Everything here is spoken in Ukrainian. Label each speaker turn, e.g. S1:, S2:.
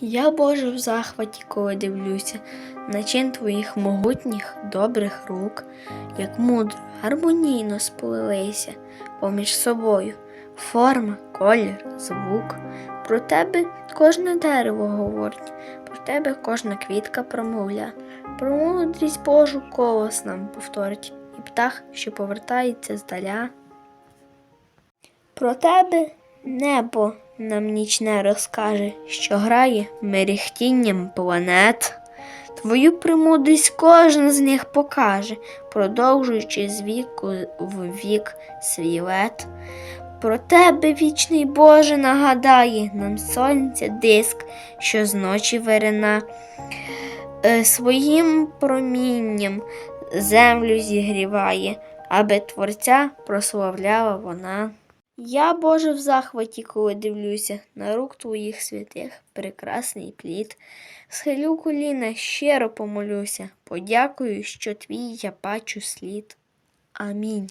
S1: Я, Боже, в захваті, коли дивлюся, на чин твоїх могутніх добрих рук, як мудро, гармонійно сплелися поміж собою форма, колір, звук. Про тебе кожне дерево говорить, про тебе кожна квітка промовля, про мудрість Божу колос нам повторить, і птах, що повертається здаля. Про тебе небо нам нічне розкаже, що грає мерехтінням планет. Твою премудрість кожен з них покаже, продовжуючи з віку в вік свій лет. Про тебе, вічний Боже, нагадає нам сонця диск, що з ночі вирина, е, своїм промінням землю зігріває, аби Творця прославляла вона. Я, Боже, в захваті, коли дивлюся на рук твоїх святих, прекрасний плід. Схилю коліна, щиро помолюся, подякую, що твій я бачу слід. Амінь.